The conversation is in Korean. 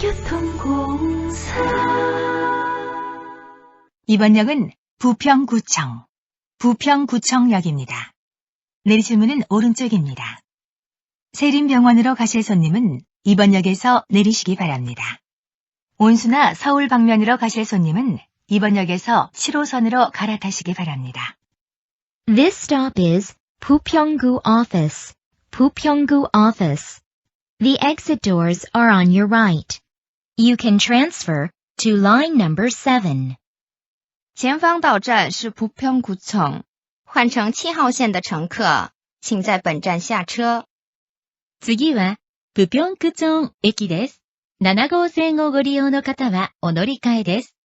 교통공사 이번 역은 부평구청, 부평구청역입니다. 내리실 문은 오른쪽입니다. 세림병원으로 가실 손님은 이번 역에서 내리시기 바랍니다. 온수나 서울 방면으로 가실 손님은 이번 역에서 7호선으로 갈아타시기 바랍니다. This stop is 부평구 office, 부평구 office. The exit doors are on your right. You can transfer to line number 7. 前方到站是蒲평구청，换乘七号线的乘客，请在本站下车。次は、プピョンクチョン駅です。7号線をご利用の方はお乗り換えです。